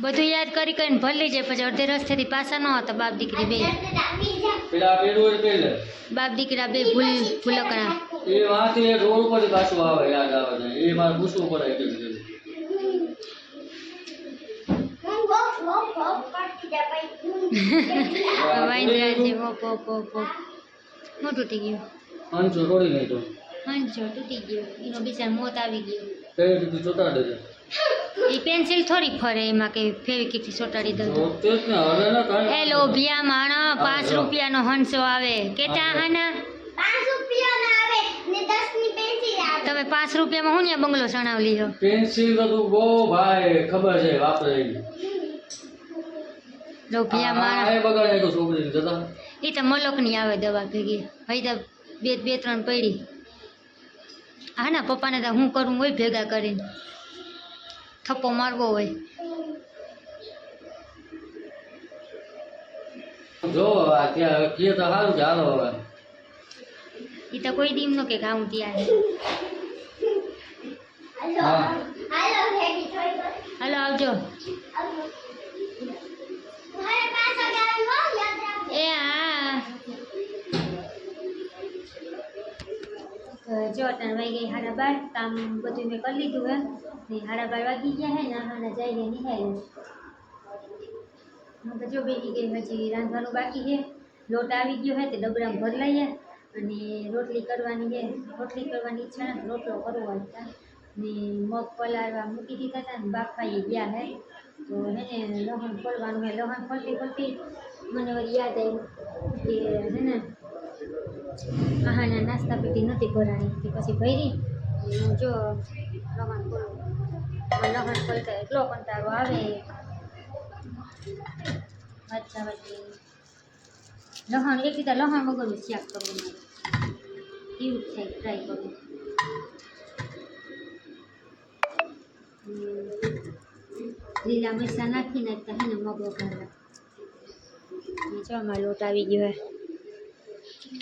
બધું યાદ કરી કરીને ભલી જાય પછી અડધે રસ્તેથી પાછા ન હતા બાપ દીકરી બે. બાપ દીકરા બે ભૂલ ભૂલકણા. એ વાંથી રોડ ઉપર પાછું આવે યાદ આવે છે. એ મારે પૂછવું પડે એટલે કીધું. વાંદરા છે ઓપ ઓપ ઓપ ઓપ હું તૂટી ગયું. પાંચસો તોડી નહીં તો. હાંજો તૂટી ગયો. એનો બિચાર મોત આવી ગયો. કઈ રીતે ચોટાડે છે એ પેન્સિલ થોડી ફરે એમાં કે ફેવિકિકથી ચોટાડી દઉં ને ના એ લોભિયા માણા પાંચ રૂપિયાનો હંસો આવે. કેટા હાના? તમે પાંચ રૂપિયામાં હું ત્યાં બંગલો સણાવ લીધો? પેન્સિલ તો તું બહુ ભાઈ ખબર છે વાપરે લોભિયા માણા. એ બગાડે તો છોકરી જતા. એ તો મલકની આવે દવા ભેગી. ભાઈ તો બે બે ત્રણ પડી હા ના પપ્પાને તો હું કરું હોય ભેગા કરીને. થપ્પો મારવો હોય. જો આ તો સારું કે હવે. એ તો કોઈ દીમ નો કે ગાઉં ત્યાં હા. હાલો આવજો એ હા તો જો અત્યારે વાગી ગઈ સાડા બાર કામ બધું મેં કરી લીધું હે ને સાડા બાર વાગી ગયા હે ને આના જઈએ નિહાળે હું તો જો બેસી ગઈ હજી રાંધવાનું બાકી છે લોટ આવી ગયો હે તે ડબરામાં ભર લઈએ અને રોટલી કરવાની છે રોટલી કરવાની ઈચ્છા નથી રોટલો કરવો હતા ને મગ પલાળવા મૂકી દીધા હતા ને બાફાઈ ગયા હે તો હે ને લહણ ફોલવાનું હે લહણ ફરતી ફરતી મને વળી યાદ આવ્યું કે હે ને આહાના નાસ્તા પેટી નથી ભરાણી તે પછી ભરી અને હું જો લહણ ફોલું લહણ ફોલતા એટલો કંટાળો આવે અચ્છા પછી લહણ એક રીતે લહણ વગરનું શાક કરવું મારે એવું જ થાય ટ્રાય કરું હમ. લીલા મરચાં નાખી નાખતા હે ને મગ વઘારવા અને જો અમારો લોટ આવી ગયો હે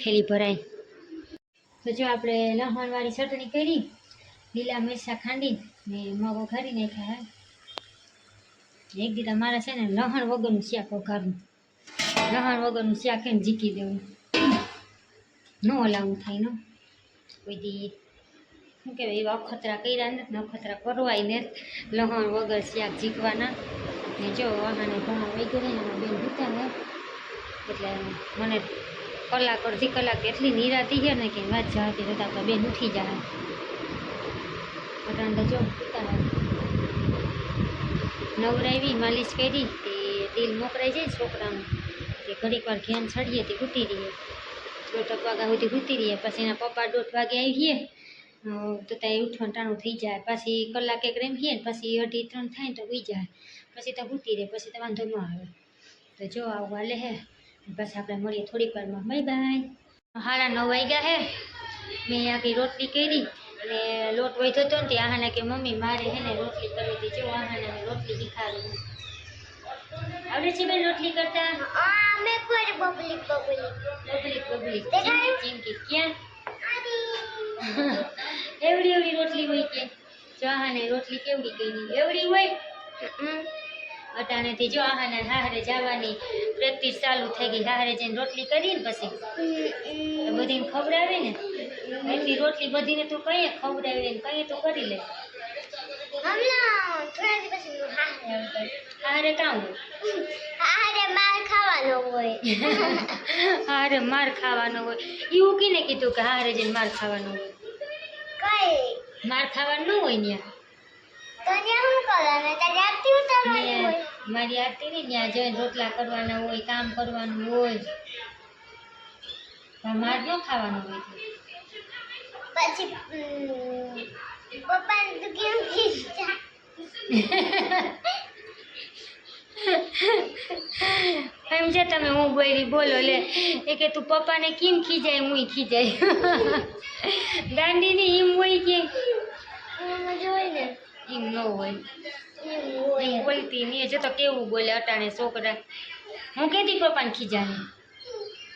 થેલી ભરાય. તો જો આપણે લહણવાળી ચટણી કરી, લીલા મરચાં ખાંડી ને મગ ઘરી નાખ્યા હે. એક દીધા મારે છે ને લહણ વગરનું શાક વઘારવું લહણ વગરનું શાક એમ જીકી દેવું. ન ઓલાવું થાય ન. કોઈ દી, શું કહેવાય, એવા અખતરા કર્યા નથી અખતરા કરવાય ને લહણ વગર શાક જીકવાના ને જો આને ઘણો વહી ને બેન ભૂતા ને એટલે મને કલાક, અડધી કલાક એટલી નિરાતી છે ને કે વાત જવાતી હતા. તો બેન ઉઠી જાય અટાણ જો નવરાવી માલિશ કરી, તે દિલ મોકરાઈ જાય છોકરાનું. તે ઘડીક વાર ઘેન ચડીએ તે ઘૂટી રહીએ. દોઢ વાગ્યા સુધી ઘૂટી રહીએ. પછી એના પપ્પા દોઢ વાગે આવીએ તો ત્યાં ઉઠવાનું ટાણું થઈ જાય. પછી કલાક એક રેમીએ ને પછી અઢી ત્રણ થાય ને તો ઉઈ જાય. પછી તો ઘૂટી રહે, પછી તો વાંધો ન આવે. તો જો આવું હાલે હે. પછી આપણે મળીએ થોડીક વારમાં. Bye bye. હારા નવ વાગ્યા હે. મેં આખી રોટલી કરી અને લોટ વધ્યો હતો ને તે આહાને કે મમ્મી મારે હે ને રોટલી કરવી હતી. જો આહાને રોટલી શીખાડી. આવડે છે બેન રોટલી કરતા? બબલી બબલી. ચીમકી ચીમકી. ક્યાં? એવડી એવડી રોટલી હોય કે? જો આહાને રોટલી કેવડી કરી એવડી હોય? અટાણેથી જો આહાને હાહરે જવાની પ્રેક્ટિસ ચાલુ થઈ ગઈ. હાહરે જઈને રોટલી કરીને પછી બધીને ખવડાવે ને. એટલી રોટલી બધીને તું કંઈ ખવડાવે ને કઈએ તો કરી લે. હારે કામ હોય? હારે માર ખાવાનો હોય. એવું કીને કીધું કે હારે જઈને માર ખાવાનો હોય. માર ખાવાનું ન ત્યાં મારી આરતી ને ત્યાં જઈને રોટલા કરવાના હોય કામ કરવાનું હોય. માર ન ખાવાનું હોય? પછી પપ્પા તું કેમ ખીચતા એમ છે તમે હું બોલી બોલો લે. એ કે તું પપ્પાને કેમ ખીજાય હું ખીજાય? દાંડીની એમ હોય કે? જોઈ ને એમ ન હોય. એમ હોય બોલતી નહીં જો તો કેવું બોલે અટાણે છોકરા. હું કેતી પપ્પાને ખીજાને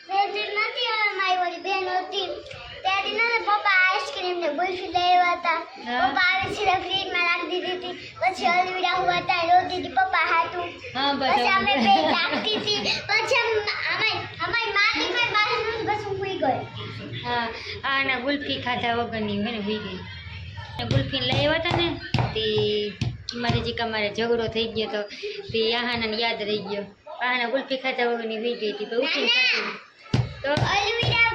તે નથી હવે બેન હતી. ત્યારે ના પપ્પા આઈસ્ક્રીમ ને બરફી લઈ હતા. પપ્પા આવી સીધા ફ્રીજમાં દીધી હતી. પછી અલવીડા હુआ હતા રોતી હતી પપ્પા હાથ હા પછી અમે બે બધા જાગતી હતી. પછી અમ- અમારી અમારી માની કોઈ બાજુ નથી બસ હું સુઈ ગઈ. હા આ ગુલ્ફી ખાધા વગરની હે ને હોઈ ગઈ. ગુલ્ફી લઈ આવ્યા હતા ને? મારે જીકા મારે ઝઘડો થઈ ગયો તો તે આહાના યાદ રહી ગયો. આહાના ગુલ્ફી ખાતા વગરની હોઈ ગઈ હતી તો ઉઠીને ખાતી તો અલવિરા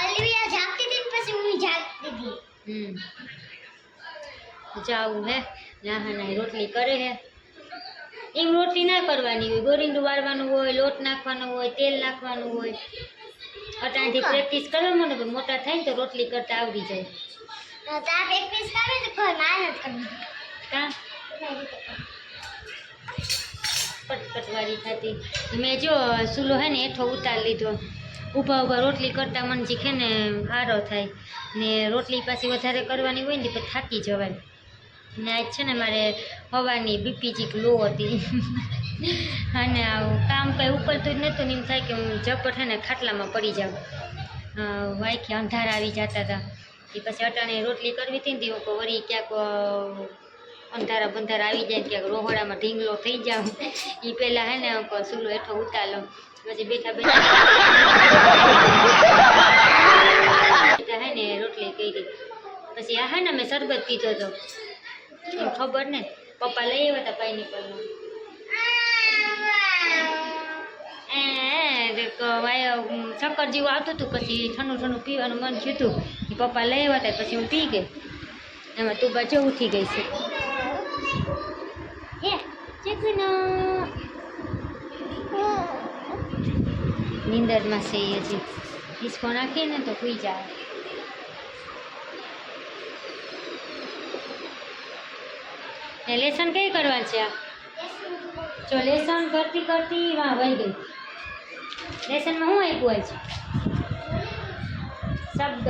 અલવિરા જાગતી હતી પછી હું જાગતી હતી. હમ. જાવું હે નાહાના રોટલી કરે હે. એમ રોટલી ના કરવાની હોય ગોરીંડું વાળવાનું હોય લોટ નાખવાનો હોય તેલ નાખવાનું હોય. અટાણથી પ્રેક્ટિસ કરો મને મોટા થાય ને તો રોટલી કરતા આવડી જાય. પ્રેક્ટિસ કરે તો કોઈ માનત કરવી કા? પટપટવાળી થતી મેં જો ચૂલો હે ને એઠો ઉતાર લીધો. ઊભા ઊભા રોટલી કરતાં મન શીખે ને આરો થાય. ને રોટલી પાછી વધારે કરવાની હોય ને પછી થાકી જવાય. ને આજ છે ને મારે હવાની બીપી જીક લો હતી. અને આવું કામ કંઈ ઉપરતું જ નહોતું ને એમ થાય કે હું ઝપટ ને ખાટલામાં પડી જાઉં. વાંખી અંધારા આવી જતા હતા. એ પછી અટાણે રોટલી કરવી હતી ને તે વળી ક્યાંક અંધારા બંધારા આવી જાય ને ક્યાંક રોહડામાં ઢીંગલો થઈ જાવ. એ પહેલાં હે ને ચૂલો હેઠો ઉતારો પછી બેઠા બેઠા હે ને રોટલી કરી. પછી આ હે ને મેં શરબત પીધો હતો. ખબર ને? પપ્પા લઈ આવ્યા હતા એ વાય શક્કર જેવું આવતું હતું. પછી ઠંડુ ઠંડુ પીવાનું મન થયું હતું. પપ્પા લઈ આવ્યા હતા, પછી હું પી ગઈ. એમાં તું જેવું ઉઠી ગઈ છે. નીંદરમાં છે એ હજી હિસકો નાખીએ ને તો સુઈ જાય ને લેસન કઈ કરવાનું છે જો લેસન કરતી કરતી વાહ વહી ગઈ લેસનમાં શું આપ્યું હોય છે શબ્દ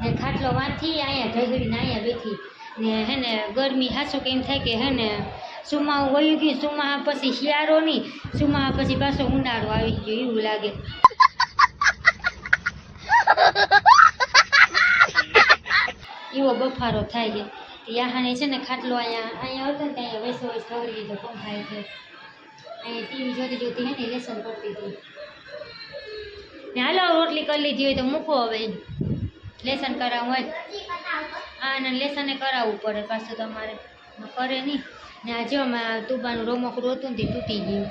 ને ખાટલો વાંચી અહીંયા ઢગડીને અહીંયા બેઠી ને હે ને ગરમી હાસું કેમ થાય કે હે ને સુમાવું વયું ગયું સુમા પછી શિયાળો નહીં સુમા પછી પાછો ઉનાળો આવી ગયો, એવું લાગે. એવો બફારો થાય છે. યાહાને છે ને ખાટલો અહીંયા અહીંયા હતો ને ત્યાં વૈસો વૈસ ખવડી દીધો, પંખાએ છે અહીંયા ટીવી જોતી જોતી હે ને લેસન કરતી હતી. ને હાલો રોટલી કરી લીધી હોય તો મૂકો હવે. લેસન કરાવવું હોય. હા અને લેસને કરાવવું પડે પાછું તમારે. કરે નહીં. ને આ જો માં તુબાનું રમકડું હતું ને તે તૂટી ગયું.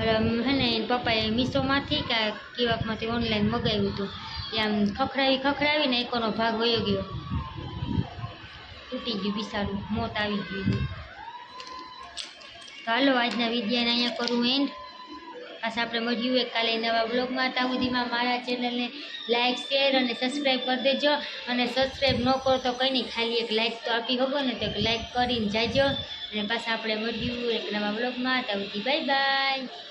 એટલે હે ને, એના પપ્પાએ મીશોમાંથી કે કેવાકમાંથી ઓનલાઈન મગાવ્યું હતું એ આમ ખખડાવી ખખડાવીને એકોનો ભાગ વયો ગયો. તૂટી ગયું બિસારું મોત આવી ગયું. હાલો, આજના વિદ્યાને અહીંયા કરું એન્ડ પાછા આપણે મળ્યું એક કાલે નવા બ્લોગમાં ત્યાં સુધીમાં મારા ચેનલને લાઇક શેર અને સબસ્ક્રાઈબ કરી દેજો. અને સબસ્ક્રાઈબ ન કરો તો કંઈ નહીં, ખાલી એક લાઇક તો આપી શકો ને તો લાઇક કરીને જાજો. અને પાછા આપણે મળ્યું એક નવા બ્લોગમાં ત્યાં સુધી બાય બાય